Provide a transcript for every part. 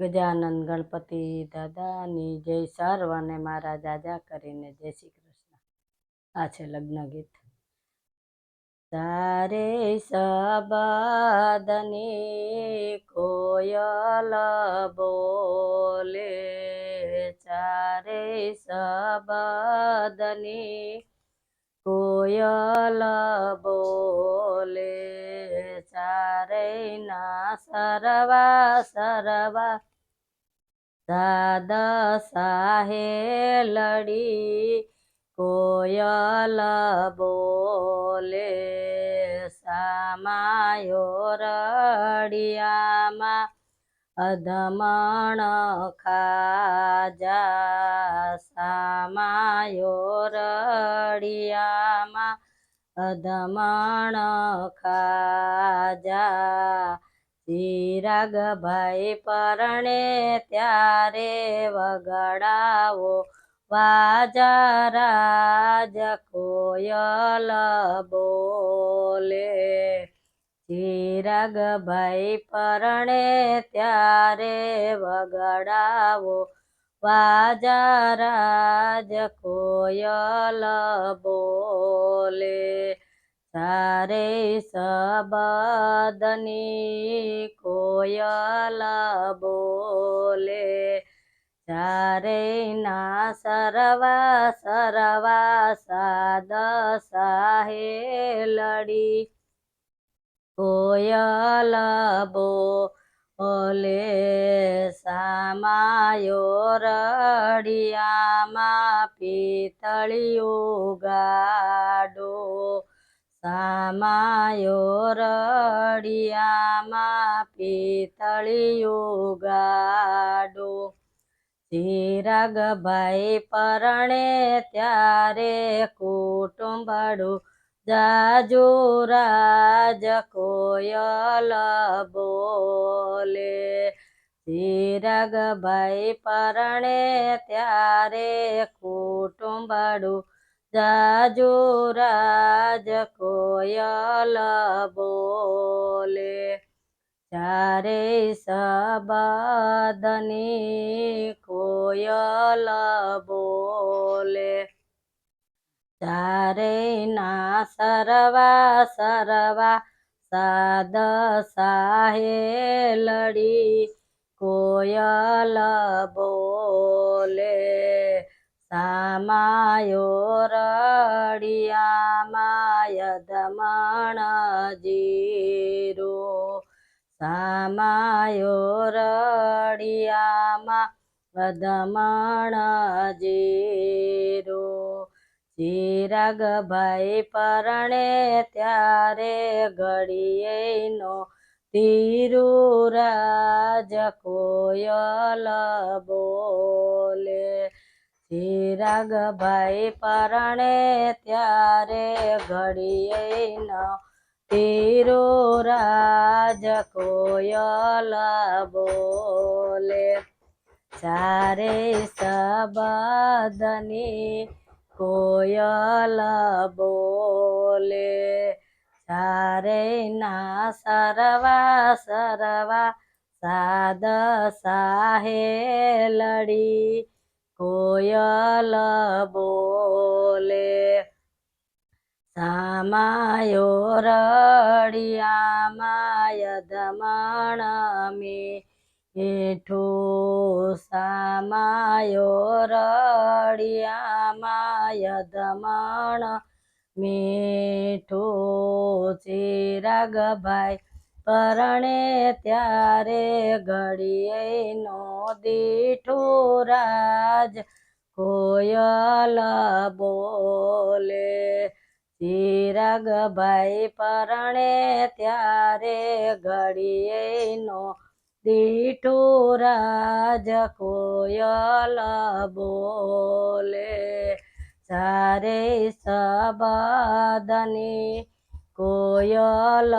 ગજાનંદ ગણપતિ દાદાની જય સર્વને મારા જાજા કરીને જય શ્રી કૃષ્ણ. આ છે લગ્ન ગીત. તારે સબાદની કોયલ બોલે? ચારે સબાદની કોયલ બોલે? ચારે ના સરવા સરવા. દાદા સાહે લડી, કોયલ બોલે, સામાયો રડિયામાં અધમણ ખાજા, સામાયો રડિયામાં અધમણ ખાજા. ચિરાગભાઈ પરણે ત્યારે વગડાવો વાજરાજ કોયલ બોલે. ચિરાગભાઈ પરણે ત્યારે વગડાવો વાજા રાજ કોયલ બોલે સારે સબદની કોયલ બોલે ચારે ના સરવા સરવા સાદ સાહે લડી. કોયલ બોલે સામાયો રડિયામાં પિતળિયું ગાડો સામાયો રડિયામાં પિતળિયું ગાડો ચિરાગભાઈ પરણે ત્યારે કુટુંબડું જાજુ રાજ કોયલ બોલે. ભાઈ પરણે ત્યારે કુટુંબડું જાજુ રાજ કોયલ બોલે. ચારે સબદની કોયલ બોલે. ચારે ના સરવા સરવા સાદ સાહે લડી, કોયલ બોલે, સામાયો રડિયામાં યદમણ જીરો, સામાયો રડિયામાં વદમણ જીરો. ચિરાગભાઈ પરણે ત્યારે ઘડીએનો તિરુરાજ કોયલ બોલે ચિરાગભાઈ પરણે ત્યારે ઘડીએનો તિરુરાજ કોયલ બોલે ચારે સબદની કોયલ બોલે સારે ના સરવા સરવા સાદ સાહે લડી. કોયલ બોલે સામાયો રડિયામાં યદમણ મીઠું સામાયો રડિયામાં યદમણ. મીઠું ચિરાગભાઈ પરણે ત્યારે ઘડીએનો દીઠું રાજ. કોયલ બોલે ચિરાગભાઈ પરણે ત્યારે ઘડીએનો દીઠું રાજ કોયલ બોલે સારે સબદની કોયલ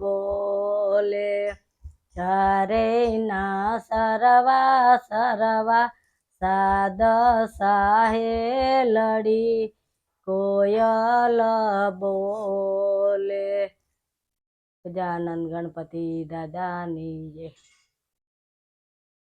બોલે ચારે ના સરવા સરવા સાદ સાહે લડી કોયલ બોલે ગજાનંદ ગણપતિ દાદાની જય.